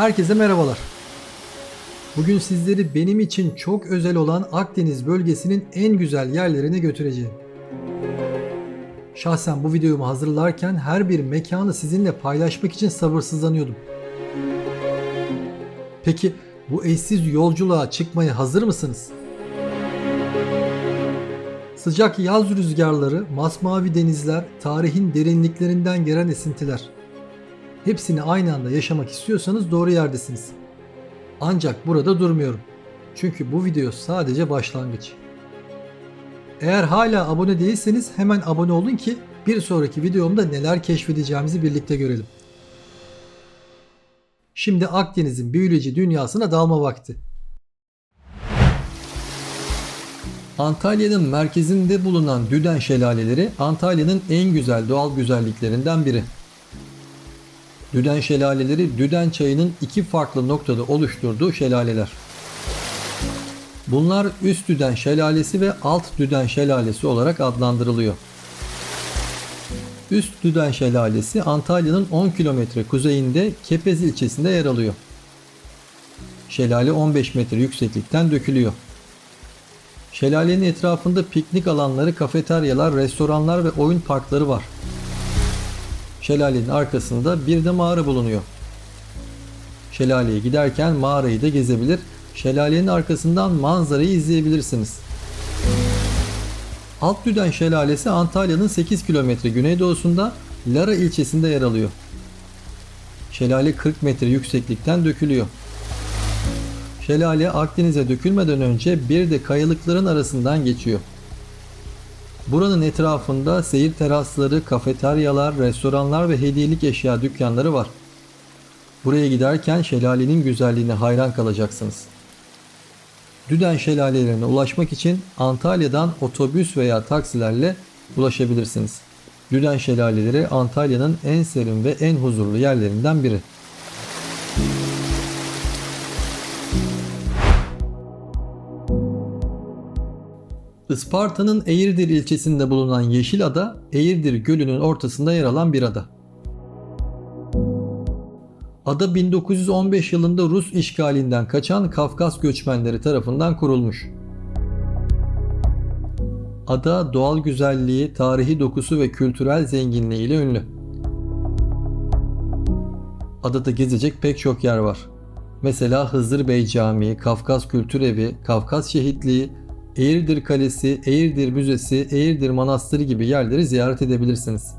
Herkese merhabalar. Bugün sizleri benim için çok özel olan Akdeniz bölgesinin en güzel yerlerine götüreceğim. Şahsen bu videomu hazırlarken her bir mekanı sizinle paylaşmak için sabırsızlanıyordum. Peki bu eşsiz yolculuğa çıkmaya hazır mısınız? Sıcak yaz rüzgarları, masmavi denizler, tarihin derinliklerinden gelen esintiler. Hepsini aynı anda yaşamak istiyorsanız doğru yerdesiniz. Ancak burada durmuyorum. Çünkü bu video sadece başlangıç. Eğer hala abone değilseniz hemen abone olun ki bir sonraki videomda neler keşfedeceğimizi birlikte görelim. Şimdi Akdeniz'in büyüleyici dünyasına dalma vakti. Antalya'nın merkezinde bulunan Düden Şelaleleri Antalya'nın en güzel doğal güzelliklerinden biri. Düden Şelaleleri Düden çayının iki farklı noktada oluşturduğu şelaleler. Bunlar Üst Düden Şelalesi ve Alt Düden Şelalesi olarak adlandırılıyor. Üst Düden Şelalesi Antalya'nın 10 kilometre kuzeyinde Kepez ilçesinde yer alıyor. Şelale 15 metre yükseklikten dökülüyor. Şelalenin etrafında piknik alanları, kafeteryalar, restoranlar ve oyun parkları var. Şelalenin arkasında bir de mağara bulunuyor. Şelaleye giderken mağarayı da gezebilir, şelalenin arkasından manzarayı izleyebilirsiniz. Alt Düden Şelalesi Antalya'nın 8 kilometre güneydoğusunda Lara ilçesinde yer alıyor. Şelale 40 metre yükseklikten dökülüyor. Şelale Akdeniz'e dökülmeden önce bir de kayalıkların arasından geçiyor. Buranın etrafında seyir terasları, kafeteryalar, restoranlar ve hediyelik eşya dükkanları var. Buraya giderken şelalenin güzelliğine hayran kalacaksınız. Düden şelalelerine ulaşmak için Antalya'dan otobüs veya taksilerle ulaşabilirsiniz. Düden şelaleleri Antalya'nın en serin ve en huzurlu yerlerinden biri. Isparta'nın Eğirdir ilçesinde bulunan Yeşilada, Eğirdir Gölü'nün ortasında yer alan bir ada. Ada 1915 yılında Rus işgalinden kaçan Kafkas göçmenleri tarafından kurulmuş. Ada doğal güzelliği, tarihi dokusu ve kültürel zenginliği ile ünlü. Adada gezecek pek çok yer var. Mesela Hızır Bey Camii, Kafkas Kültür Evi, Kafkas Şehitliği, Eğirdir Kalesi, Eğirdir Müzesi, Eğirdir Manastırı gibi yerleri ziyaret edebilirsiniz.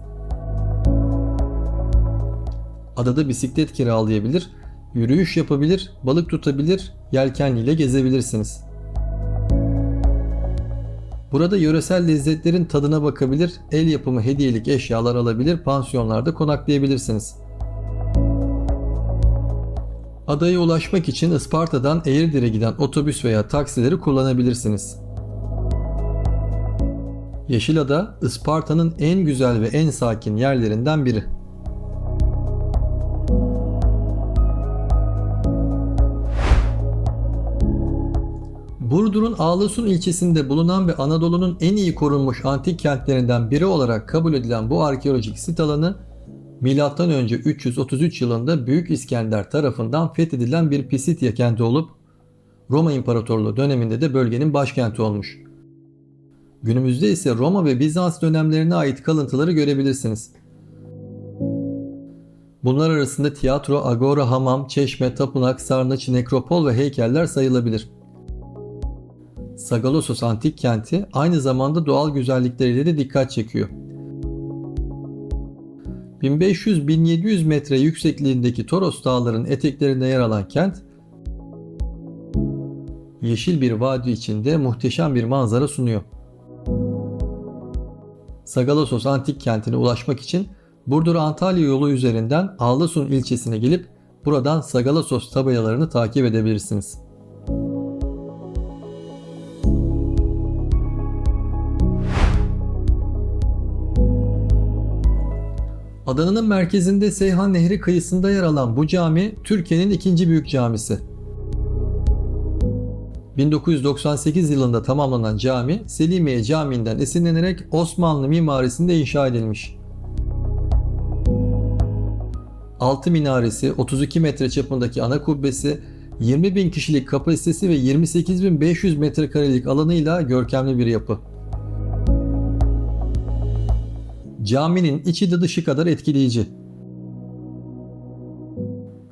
Adada bisiklet kiralayabilir, yürüyüş yapabilir, balık tutabilir, yelkenliyle gezebilirsiniz. Burada yöresel lezzetlerin tadına bakabilir, el yapımı hediyelik eşyalar alabilir, pansiyonlarda konaklayabilirsiniz. Adaya ulaşmak için Isparta'dan Eğirdir'e giden otobüs veya taksileri kullanabilirsiniz. Yeşilada Isparta'nın en güzel ve en sakin yerlerinden biri. Burdur'un Ağlasun ilçesinde bulunan ve Anadolu'nun en iyi korunmuş antik kentlerinden biri olarak kabul edilen bu arkeolojik sit alanı M.Ö. 333 yılında Büyük İskender tarafından fethedilen bir Pisidya kenti olup Roma İmparatorluğu döneminde de bölgenin başkenti olmuş. Günümüzde ise Roma ve Bizans dönemlerine ait kalıntıları görebilirsiniz. Bunlar arasında tiyatro, agora, hamam, çeşme, tapınak, sarnıç, nekropol ve heykeller sayılabilir. Sagalassos antik kenti aynı zamanda doğal güzellikleriyle de dikkat çekiyor. 1500-1700 metre yüksekliğindeki Toros dağlarının eteklerinde yer alan kent, yeşil bir vadi içinde muhteşem bir manzara sunuyor. Sagalassos antik kentine ulaşmak için Burdur Antalya yolu üzerinden Ağlasun ilçesine gelip buradan Sagalassos tabelalarını takip edebilirsiniz. Adana'nın merkezinde Seyhan Nehri kıyısında yer alan bu cami Türkiye'nin ikinci büyük camisi. 1998 yılında tamamlanan cami Selimiye Camii'nden esinlenerek Osmanlı mimarisinde inşa edilmiş. 6 minaresi, 32 metre çapındaki ana kubbesi, 20 bin kişilik kapasitesi ve 28.500 metrekarelik alanıyla görkemli bir yapı. Caminin içi de dışı kadar etkileyici.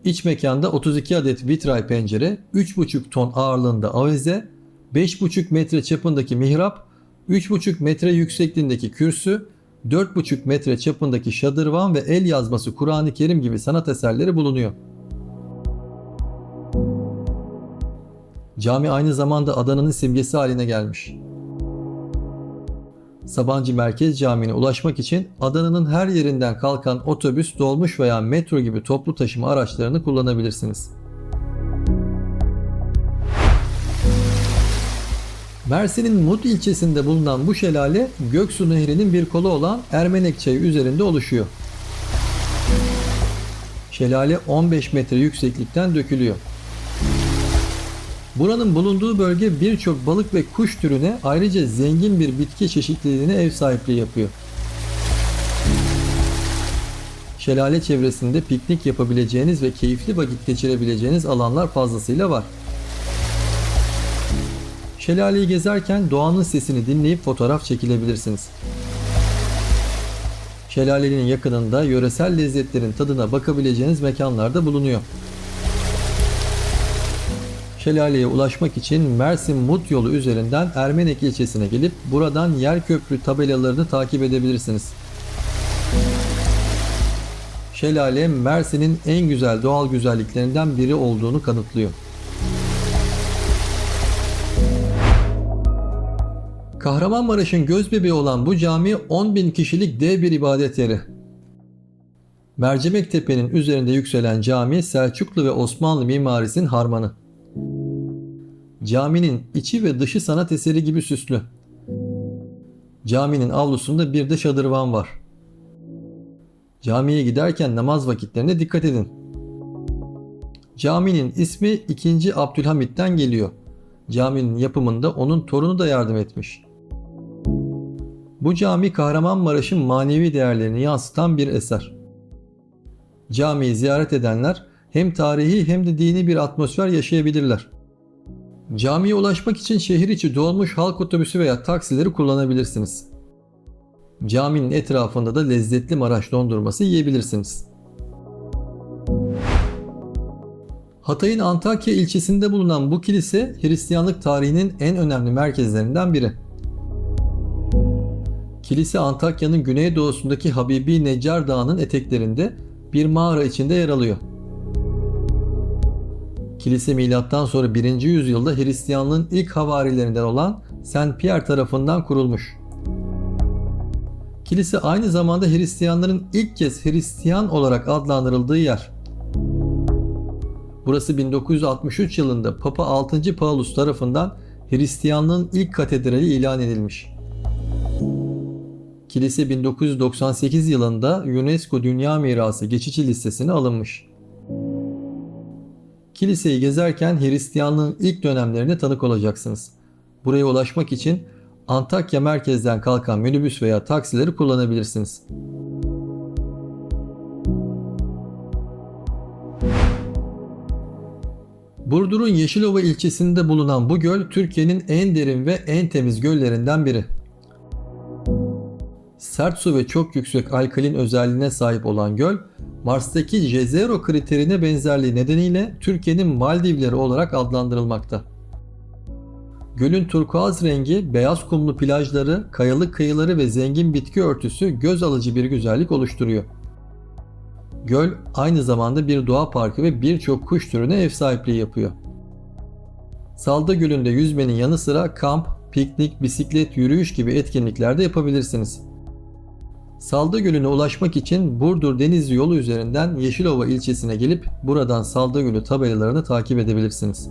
İç mekanda 32 adet vitray pencere, 3,5 ton ağırlığında avize, 5,5 metre çapındaki mihrap, 3,5 metre yüksekliğindeki kürsü, 4,5 metre çapındaki şadırvan ve el yazması Kur'an-ı Kerim gibi sanat eserleri bulunuyor. Cami aynı zamanda Adana'nın simgesi haline gelmiş. Sabancı Merkez Camii'ne ulaşmak için Adana'nın her yerinden kalkan otobüs, dolmuş veya metro gibi toplu taşıma araçlarını kullanabilirsiniz. Mersin'in Mut ilçesinde bulunan bu şelale Göksu Nehri'nin bir kolu olan Ermenek Çayı üzerinde oluşuyor. Şelale 15 metre yükseklikten dökülüyor. Buranın bulunduğu bölge birçok balık ve kuş türüne ayrıca zengin bir bitki çeşitliliğine ev sahipliği yapıyor. Şelale çevresinde piknik yapabileceğiniz ve keyifli vakit geçirebileceğiniz alanlar fazlasıyla var. Şelaleyi gezerken doğanın sesini dinleyip fotoğraf çekilebilirsiniz. Şelalenin yakınında yöresel lezzetlerin tadına bakabileceğiniz mekanlar da bulunuyor. Şelaleye ulaşmak için Mersin Mut yolu üzerinden Ermenek ilçesine gelip buradan yer köprü tabelalarını takip edebilirsiniz. Şelale Mersin'in en güzel doğal güzelliklerinden biri olduğunu kanıtlıyor. Kahramanmaraş'ın gözbebeği olan bu cami 10 bin kişilik dev bir ibadet yeri. Mercimek Tepe'nin üzerinde yükselen cami Selçuklu ve Osmanlı mimarisinin harmanı. Caminin içi ve dışı sanat eseri gibi süslü. Caminin avlusunda bir de şadırvan var. Camiye giderken namaz vakitlerine dikkat edin. Caminin ismi 2. Abdülhamit'ten geliyor. Caminin yapımında onun torunu da yardım etmiş. Bu cami Kahramanmaraş'ın manevi değerlerini yansıtan bir eser. Camiyi ziyaret edenler hem tarihi hem de dini bir atmosfer yaşayabilirler. Camiye ulaşmak için şehir içi dolmuş halk otobüsü veya taksileri kullanabilirsiniz. Caminin etrafında da lezzetli Maraş dondurması yiyebilirsiniz. Hatay'ın Antakya ilçesinde bulunan bu kilise Hristiyanlık tarihinin en önemli merkezlerinden biri. Kilise Antakya'nın güneydoğusundaki Habibi Necar Dağı'nın eteklerinde bir mağara içinde yer alıyor. Kilise milattan sonra 1. yüzyılda Hristiyanlığın ilk havarilerinden olan Saint Pierre tarafından kurulmuş. Kilise aynı zamanda Hristiyanların ilk kez Hristiyan olarak adlandırıldığı yer. Burası 1963 yılında Papa 6. Paulus tarafından Hristiyanlığın ilk katedrali ilan edilmiş. Kilise 1998 yılında UNESCO Dünya Mirası geçici listesine alınmış. Kiliseyi gezerken Hristiyanlığın ilk dönemlerine tanık olacaksınız. Buraya ulaşmak için Antakya merkezden kalkan minibüs veya taksileri kullanabilirsiniz. Burdur'un Yeşilova ilçesinde bulunan bu göl Türkiye'nin en derin ve en temiz göllerinden biri. Sert su ve çok yüksek alkalin özelliğine sahip olan göl, Mars'taki Jezero kriterine benzerliği nedeniyle Türkiye'nin Maldivleri olarak adlandırılmakta. Gölün turkuaz rengi, beyaz kumlu plajları, kayalık kıyıları ve zengin bitki örtüsü göz alıcı bir güzellik oluşturuyor. Göl aynı zamanda bir doğa parkı ve birçok kuş türüne ev sahipliği yapıyor. Salda Gölü'nde yüzmenin yanı sıra kamp, piknik, bisiklet, yürüyüş gibi etkinlikler de yapabilirsiniz. Salda Gölü'ne ulaşmak için Burdur Denizli yolu üzerinden Yeşilova ilçesine gelip buradan Salda Gölü tabelalarını takip edebilirsiniz.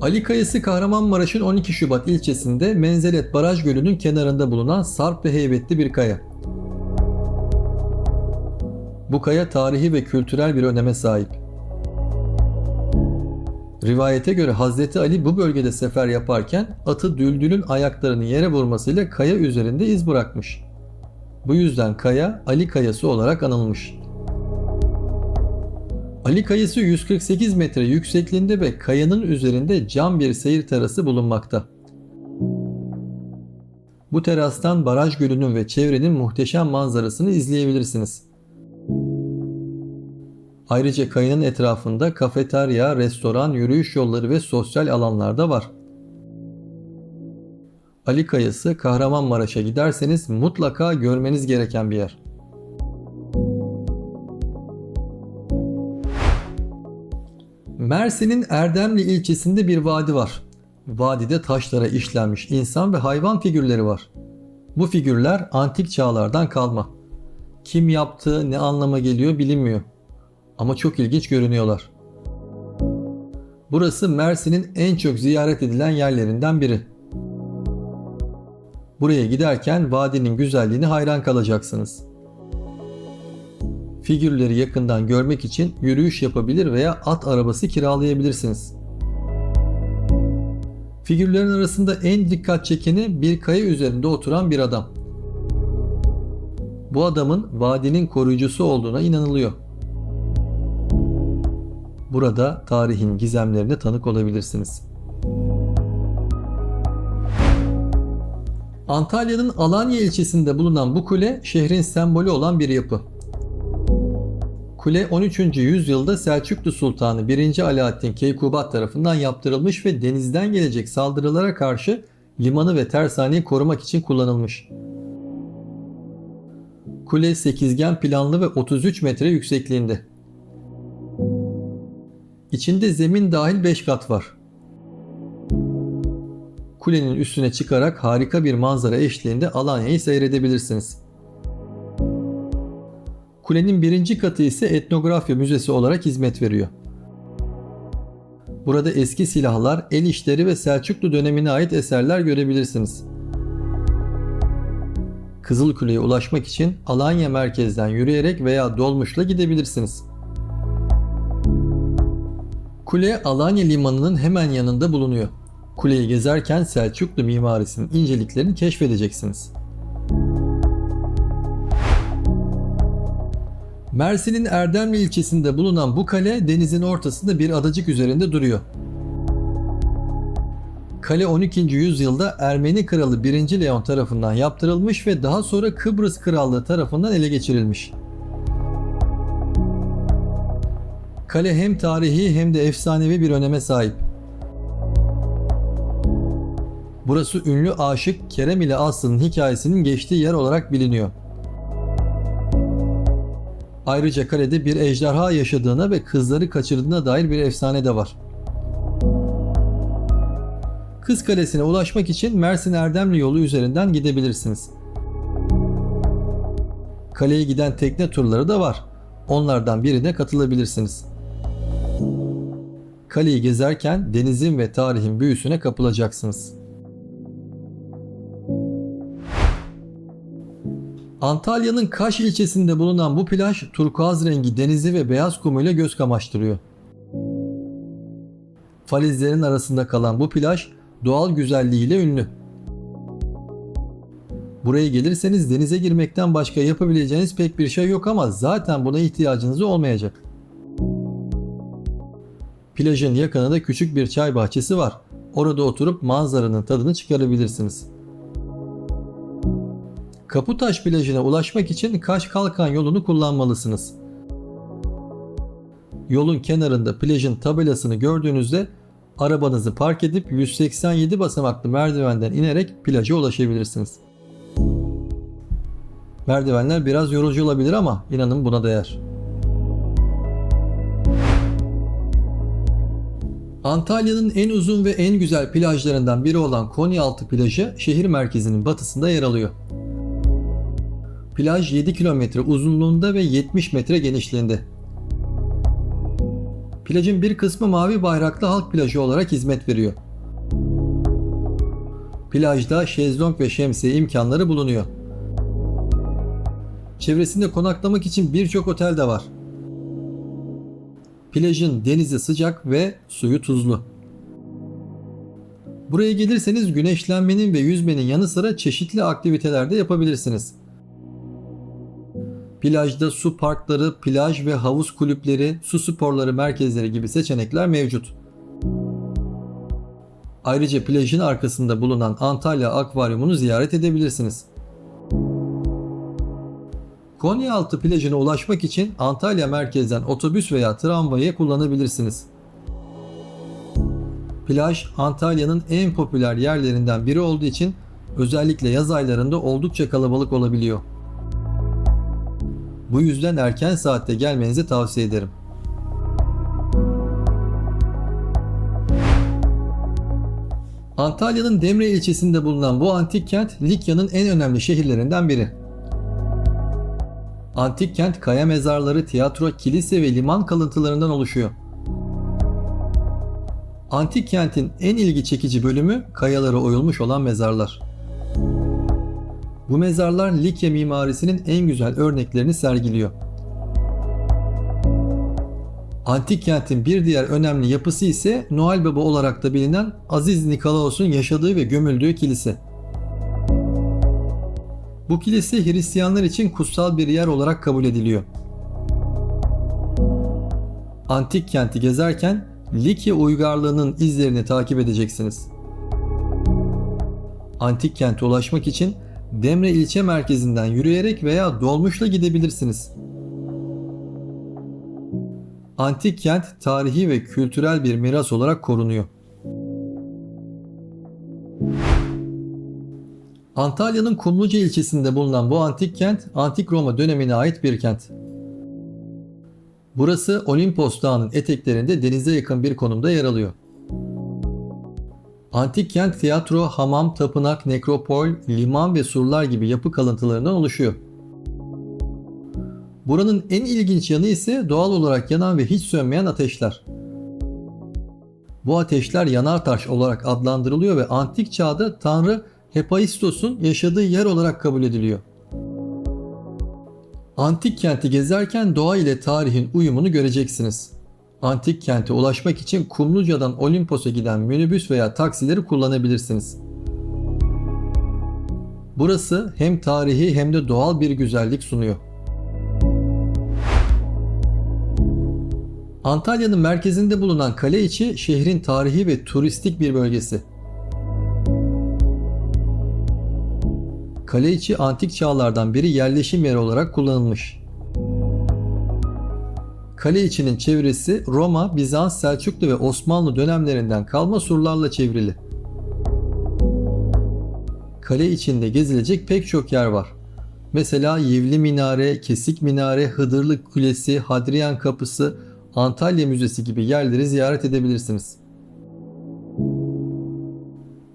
Ali Kayası Kahramanmaraş'ın 12 Şubat ilçesinde Menzelet Baraj Gölü'nün kenarında bulunan sarp ve heybetli bir kaya. Bu kaya tarihi ve kültürel bir öneme sahip. Rivayete göre Hazreti Ali bu bölgede sefer yaparken atı Düldül'ün ayaklarını yere vurmasıyla kaya üzerinde iz bırakmış. Bu yüzden kaya Ali Kayası olarak anılmış. Ali Kayası 148 metre yüksekliğinde ve kayanın üzerinde cam bir seyir terası bulunmakta. Bu terastan Baraj Gölü'nün ve çevrenin muhteşem manzarasını izleyebilirsiniz. Ayrıca kayanın etrafında kafeterya, restoran, yürüyüş yolları ve sosyal alanlar da var. Ali Kayası Kahramanmaraş'a giderseniz mutlaka görmeniz gereken bir yer. Mersin'in Erdemli ilçesinde bir vadi var. Vadide taşlara işlenmiş insan ve hayvan figürleri var. Bu figürler antik çağlardan kalma. Kim yaptığı, ne anlama geliyor bilinmiyor. Ama çok ilginç görünüyorlar. Burası Mersin'in en çok ziyaret edilen yerlerinden biri. Buraya giderken vadinin güzelliğine hayran kalacaksınız. Figürleri yakından görmek için yürüyüş yapabilir veya at arabası kiralayabilirsiniz. Figürlerin arasında en dikkat çekeni bir kaya üzerinde oturan bir adam. Bu adamın vadinin koruyucusu olduğuna inanılıyor. Burada tarihin gizemlerine tanık olabilirsiniz. Antalya'nın Alanya ilçesinde bulunan bu kule şehrin sembolü olan bir yapı. Kule 13. yüzyılda Selçuklu Sultanı 1. Alaaddin Keykubat tarafından yaptırılmış ve denizden gelecek saldırılara karşı limanı ve tersaneyi korumak için kullanılmış. Kule sekizgen planlı ve 33 metre yüksekliğinde. İçinde zemin dahil 5 kat var. Kulenin üstüne çıkarak harika bir manzara eşliğinde Alanya'yı seyredebilirsiniz. Kulenin birinci katı ise etnografya müzesi olarak hizmet veriyor. Burada eski silahlar, el işleri ve Selçuklu dönemine ait eserler görebilirsiniz. Kızılkule'ye ulaşmak için Alanya merkezden yürüyerek veya dolmuşla gidebilirsiniz. Kule Alanya limanının hemen yanında bulunuyor. Kuleyi gezerken Selçuklu mimarisinin inceliklerini keşfedeceksiniz. Mersin'in Erdemli ilçesinde bulunan bu kale denizin ortasında bir adacık üzerinde duruyor. Kale 12. yüzyılda Ermeni kralı 1. Leon tarafından yaptırılmış ve daha sonra Kıbrıs Krallığı tarafından ele geçirilmiş. Kale hem tarihi hem de efsanevi bir öneme sahip. Burası ünlü aşık Kerem ile Aslı'nın hikayesinin geçtiği yer olarak biliniyor. Ayrıca kalede bir ejderha yaşadığına ve kızları kaçırdığına dair bir efsane de var. Kız Kalesi'ne ulaşmak için Mersin Erdemli yolu üzerinden gidebilirsiniz. Kaleye giden tekne turları da var. Onlardan birine katılabilirsiniz. Kaleyi gezerken denizin ve tarihin büyüsüne kapılacaksınız. Antalya'nın Kaş ilçesinde bulunan bu plaj turkuaz rengi denizi ve beyaz kumuyla göz kamaştırıyor. Falezlerin arasında kalan bu plaj doğal güzelliğiyle ünlü. Buraya gelirseniz denize girmekten başka yapabileceğiniz pek bir şey yok ama zaten buna ihtiyacınız olmayacak. Plajın yakınında küçük bir çay bahçesi var. Orada oturup manzaranın tadını çıkarabilirsiniz. Kaputaş plajına ulaşmak için Kaş Kalkan yolunu kullanmalısınız. Yolun kenarında plajın tabelasını gördüğünüzde arabanızı park edip 187 basamaklı merdivenden inerek plaja ulaşabilirsiniz. Merdivenler biraz yorucu olabilir ama inanın buna değer. Antalya'nın en uzun ve en güzel plajlarından biri olan Konyaaltı plajı şehir merkezinin batısında yer alıyor. Plaj 7 kilometre uzunluğunda ve 70 metre genişliğinde. Plajın bir kısmı mavi bayraklı halk plajı olarak hizmet veriyor. Plajda şezlong ve şemsiye imkanları bulunuyor. Çevresinde konaklamak için birçok otel de var. Plajın denizi sıcak ve suyu tuzlu. Buraya gelirseniz güneşlenmenin ve yüzmenin yanı sıra çeşitli aktiviteler de yapabilirsiniz. Plajda su parkları, plaj ve havuz kulüpleri, su sporları merkezleri gibi seçenekler mevcut. Ayrıca plajın arkasında bulunan Antalya Akvaryumunu ziyaret edebilirsiniz. Konyaaltı plajına ulaşmak için Antalya merkezden otobüs veya tramvayı kullanabilirsiniz. Plaj Antalya'nın en popüler yerlerinden biri olduğu için özellikle yaz aylarında oldukça kalabalık olabiliyor. Bu yüzden erken saatte gelmenizi tavsiye ederim. Antalya'nın Demre ilçesinde bulunan bu antik kent Likya'nın en önemli şehirlerinden biri. Antik kent kaya mezarları, tiyatro, kilise ve liman kalıntılarından oluşuyor. Antik kentin en ilgi çekici bölümü kayalara oyulmuş olan mezarlar. Bu mezarlar Likya mimarisinin en güzel örneklerini sergiliyor. Antik kentin bir diğer önemli yapısı ise Noel Baba olarak da bilinen Aziz Nikolaos'un yaşadığı ve gömüldüğü kilise. Bu kilise Hristiyanlar için kutsal bir yer olarak kabul ediliyor. Antik kenti gezerken Likya uygarlığının izlerini takip edeceksiniz. Antik kente ulaşmak için Demre ilçe merkezinden yürüyerek veya dolmuşla gidebilirsiniz. Antik kent tarihi ve kültürel bir miras olarak korunuyor. Antalya'nın Kumluca ilçesinde bulunan bu antik kent, Antik Roma dönemine ait bir kent. Burası Olimpos Dağı'nın eteklerinde denize yakın bir konumda yer alıyor. Antik kent tiyatro, hamam, tapınak, nekropol, liman ve surlar gibi yapı kalıntılarından oluşuyor. Buranın en ilginç yanı ise doğal olarak yanan ve hiç sönmeyen ateşler. Bu ateşler yanar taş olarak adlandırılıyor ve antik çağda tanrı Hephaistos'un yaşadığı yer olarak kabul ediliyor. Antik kenti gezerken doğa ile tarihin uyumunu göreceksiniz. Antik kente ulaşmak için Kumluca'dan Olimpos'a giden minibüs veya taksileri kullanabilirsiniz. Burası hem tarihi hem de doğal bir güzellik sunuyor. Antalya'nın merkezinde bulunan kale içi şehrin tarihi ve turistik bir bölgesi. Kale içi antik çağlardan beri yerleşim yeri olarak kullanılmış. Kale içinin çevresi Roma, Bizans, Selçuklu ve Osmanlı dönemlerinden kalma surlarla çevrili. Kale içinde gezilecek pek çok yer var. Mesela Yivli Minare, Kesik Minare, Hıdırlı Kulesi, Hadrian Kapısı, Antalya Müzesi gibi yerleri ziyaret edebilirsiniz.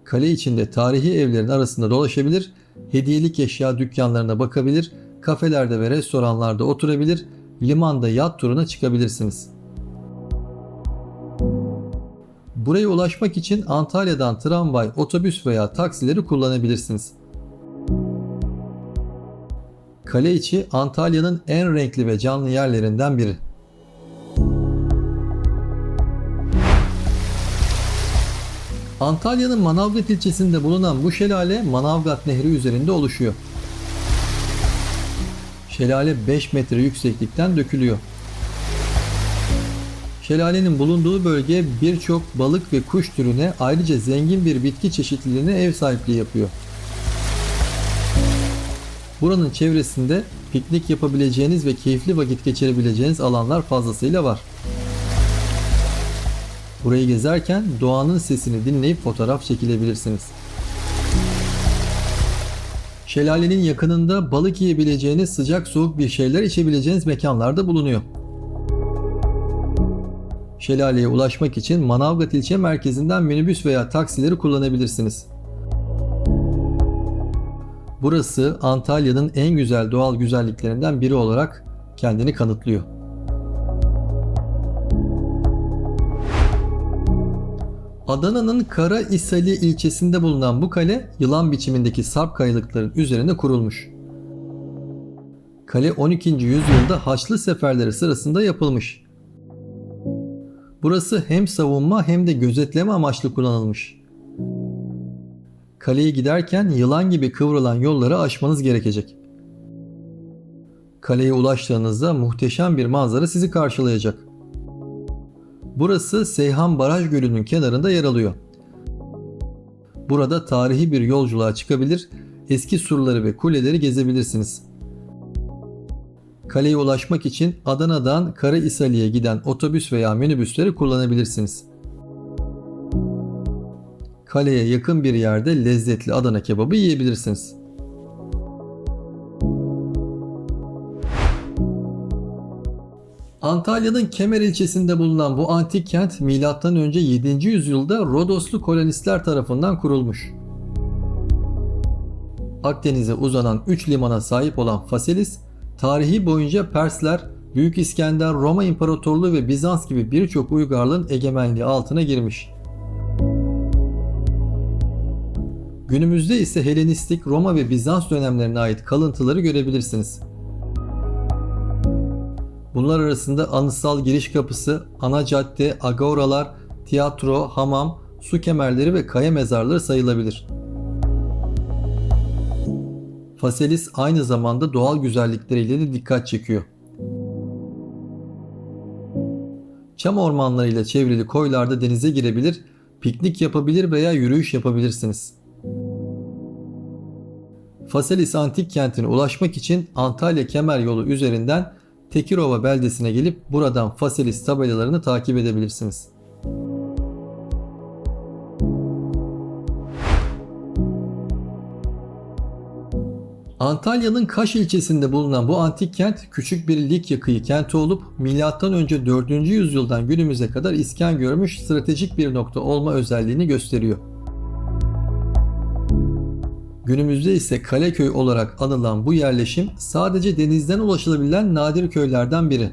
Kale içinde tarihi evlerin arasında dolaşabilir, hediyelik eşya dükkanlarına bakabilir, kafelerde ve restoranlarda oturabilir, limanda yat turuna çıkabilirsiniz. Buraya ulaşmak için Antalya'dan tramvay, otobüs veya taksileri kullanabilirsiniz. Kale içi Antalya'nın en renkli ve canlı yerlerinden biri. Antalya'nın Manavgat ilçesinde bulunan bu şelale Manavgat Nehri üzerinde oluşuyor. Şelale 5 metre yükseklikten dökülüyor. Şelalenin bulunduğu bölge birçok balık ve kuş türüne ayrıca zengin bir bitki çeşitliliğine ev sahipliği yapıyor. Buranın çevresinde piknik yapabileceğiniz ve keyifli vakit geçirebileceğiniz alanlar fazlasıyla var. Burayı gezerken doğanın sesini dinleyip fotoğraf çekilebilirsiniz. Şelalenin yakınında balık yiyebileceğiniz sıcak soğuk bir şeyler içebileceğiniz mekanlar da bulunuyor. Şelaleye ulaşmak için Manavgat ilçe merkezinden minibüs veya taksileri kullanabilirsiniz. Burası Antalya'nın en güzel doğal güzelliklerinden biri olarak kendini kanıtlıyor. Adana'nın Kara İsali ilçesinde bulunan bu kale yılan biçimindeki sarp kayalıkların üzerinde kurulmuş. Kale 12. yüzyılda Haçlı seferleri sırasında yapılmış. Burası hem savunma hem de gözetleme amaçlı kullanılmış. Kaleye giderken yılan gibi kıvrılan yolları aşmanız gerekecek. Kaleye ulaştığınızda muhteşem bir manzara sizi karşılayacak. Burası Seyhan Baraj Gölü'nün kenarında yer alıyor. Burada tarihi bir yolculuğa çıkabilir, eski surları ve kuleleri gezebilirsiniz. Kaleye ulaşmak için Adana'dan Karahisali'ye giden otobüs veya minibüsleri kullanabilirsiniz. Kaleye yakın bir yerde lezzetli Adana kebabı yiyebilirsiniz. Antalya'nın Kemer ilçesinde bulunan bu antik kent M.Ö. 7. yüzyılda Rodoslu kolonistler tarafından kurulmuş. Akdeniz'e uzanan 3 limana sahip olan Faselis, tarihi boyunca Persler, Büyük İskender, Roma İmparatorluğu ve Bizans gibi birçok uygarlığın egemenliği altına girmiş. Günümüzde ise Helenistik, Roma ve Bizans dönemlerine ait kalıntıları görebilirsiniz. Bunlar arasında anıtsal giriş kapısı, ana cadde, agoralar, tiyatro, hamam, su kemerleri ve kaya mezarları sayılabilir. Faselis aynı zamanda doğal güzellikleriyle de dikkat çekiyor. Çam ormanlarıyla çevrili koylarda denize girebilir, piknik yapabilir veya yürüyüş yapabilirsiniz. Faselis antik kentine ulaşmak için Antalya Kemer yolu üzerinden Tekirova beldesine gelip buradan Faselis tabelalarını takip edebilirsiniz. Antalya'nın Kaş ilçesinde bulunan bu antik kent küçük bir Likya kıyı kenti olup M.Ö. 4. yüzyıldan günümüze kadar iskan görmüş stratejik bir nokta olma özelliğini gösteriyor. Günümüzde ise Kaleköy olarak anılan bu yerleşim sadece denizden ulaşılabilen nadir köylerden biri.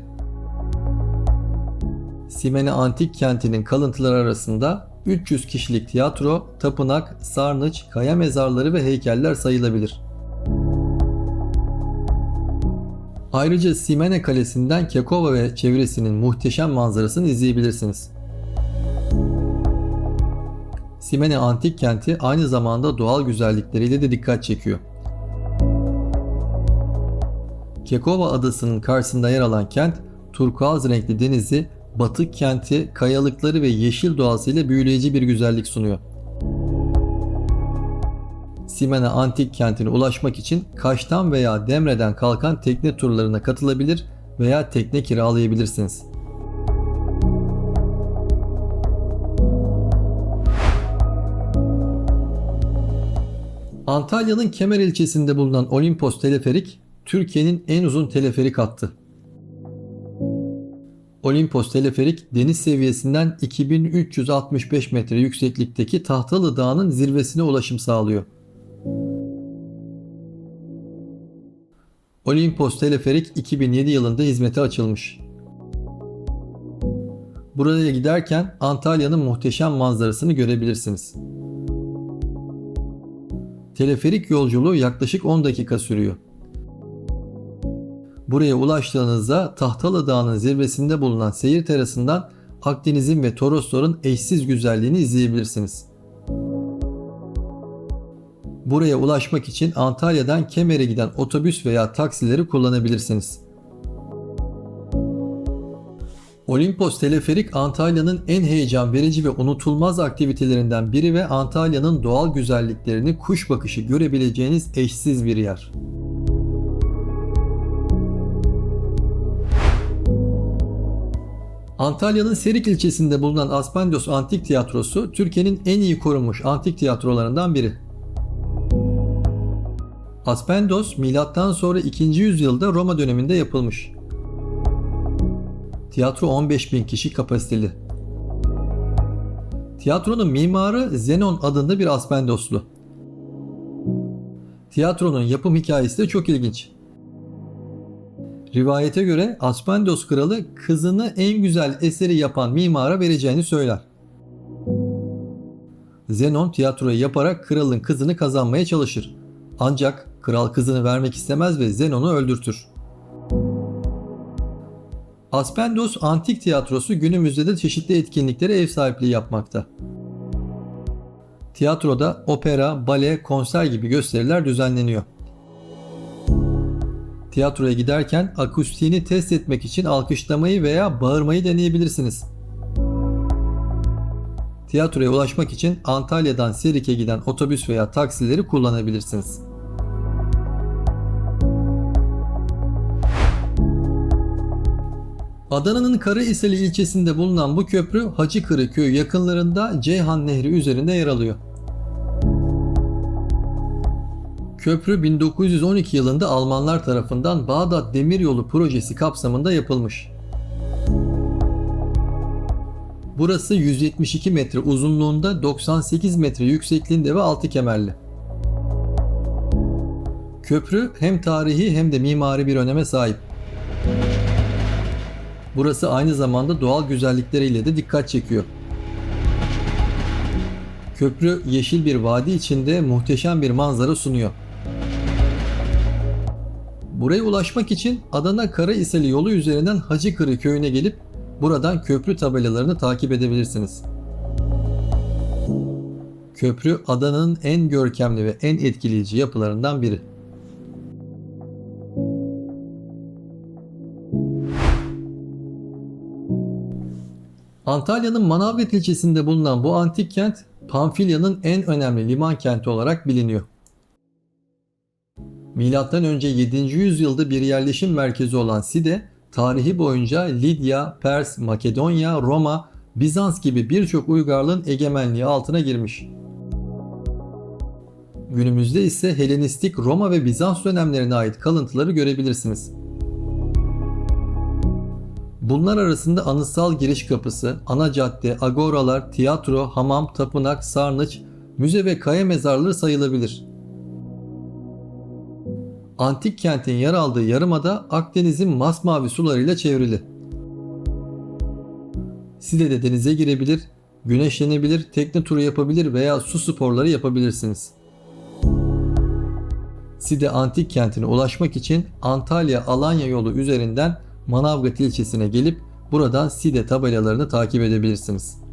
Simene Antik Kenti'nin kalıntıları arasında 300 kişilik tiyatro, tapınak, sarnıç, kaya mezarları ve heykeller sayılabilir. Ayrıca Simene Kalesi'nden Kekova ve çevresinin muhteşem manzarasını izleyebilirsiniz. Simene antik kenti aynı zamanda doğal güzellikleriyle de dikkat çekiyor. Kekova adasının karşısında yer alan kent, turkuaz renkli denizi, batık kenti, kayalıkları ve yeşil doğasıyla büyüleyici bir güzellik sunuyor. Simene antik kentine ulaşmak için Kaş'tan veya Demre'den kalkan tekne turlarına katılabilir veya tekne kiralayabilirsiniz. Antalya'nın Kemer ilçesinde bulunan Olimpos teleferik, Türkiye'nin en uzun teleferik hattı. Olimpos teleferik deniz seviyesinden 2365 metre yükseklikteki Tahtalı Dağı'nın zirvesine ulaşım sağlıyor. Olimpos teleferik 2007 yılında hizmete açılmış. Buraya giderken Antalya'nın muhteşem manzarasını görebilirsiniz. Teleferik yolculuğu yaklaşık 10 dakika sürüyor. Buraya ulaştığınızda Tahtalı Dağı'nın zirvesinde bulunan seyir terasından Akdeniz'in ve Torosların eşsiz güzelliğini izleyebilirsiniz. Buraya ulaşmak için Antalya'dan Kemer'e giden otobüs veya taksileri kullanabilirsiniz. Olimpos Teleferik Antalya'nın en heyecan verici ve unutulmaz aktivitelerinden biri ve Antalya'nın doğal güzelliklerini kuş bakışı görebileceğiniz eşsiz bir yer. Antalya'nın Serik ilçesinde bulunan Aspendos Antik Tiyatrosu Türkiye'nin en iyi korunmuş antik tiyatrolarından biri. Aspendos milattan sonra 2. yüzyılda Roma döneminde yapılmış. Tiyatro 15 bin kişi kapasiteli. Tiyatronun mimarı Zenon adında bir Aspendoslu. Tiyatronun yapım hikayesi de çok ilginç. Rivayete göre Aspendos kralı kızını en güzel eseri yapan mimara vereceğini söyler. Zenon tiyatroyu yaparak kralın kızını kazanmaya çalışır. Ancak kral kızını vermek istemez ve Zenon'u öldürtür. Aspendos Antik Tiyatrosu günümüzde de çeşitli etkinliklere ev sahipliği yapmakta. Tiyatroda opera, bale, konser gibi gösteriler düzenleniyor. Tiyatroya giderken akustiğini test etmek için alkışlamayı veya bağırmayı deneyebilirsiniz. Tiyatroya ulaşmak için Antalya'dan Serik'e giden otobüs veya taksileri kullanabilirsiniz. Adana'nın Karahisarlı ilçesinde bulunan bu köprü Hacıkırı köyü yakınlarında Ceyhan Nehri üzerinde yer alıyor. Köprü 1912 yılında Almanlar tarafından Bağdat Demiryolu projesi kapsamında yapılmış. Burası 172 metre uzunluğunda, 98 metre yüksekliğinde ve altı kemerli. Köprü hem tarihi hem de mimari bir öneme sahip. Burası aynı zamanda doğal güzellikleriyle de dikkat çekiyor. Köprü yeşil bir vadi içinde muhteşem bir manzara sunuyor. Buraya ulaşmak için Adana Karahisarlı yolu üzerinden Hacıkırı köyüne gelip buradan köprü tabelalarını takip edebilirsiniz. Köprü Adana'nın en görkemli ve en etkileyici yapılarından biri. Antalya'nın Manavgat ilçesinde bulunan bu antik kent Pamfilya'nın en önemli liman kenti olarak biliniyor. Milattan önce 7. yüzyılda bir yerleşim merkezi olan Side, tarihi boyunca Lidya, Pers, Makedonya, Roma, Bizans gibi birçok uygarlığın egemenliği altına girmiş. Günümüzde ise Helenistik Roma ve Bizans dönemlerine ait kalıntıları görebilirsiniz. Bunlar arasında anıtsal giriş kapısı, ana cadde, agoralar, tiyatro, hamam, tapınak, sarnıç, müze ve kaya mezarları sayılabilir. Antik kentin yer aldığı yarımada Akdeniz'in masmavi sularıyla çevrili. Side'de denize girebilir, güneşlenebilir, tekne turu yapabilir veya su sporları yapabilirsiniz. Side antik kentine ulaşmak için Antalya-Alanya yolu üzerinden Manavgat ilçesine gelip buradan Side tabelalarını takip edebilirsiniz.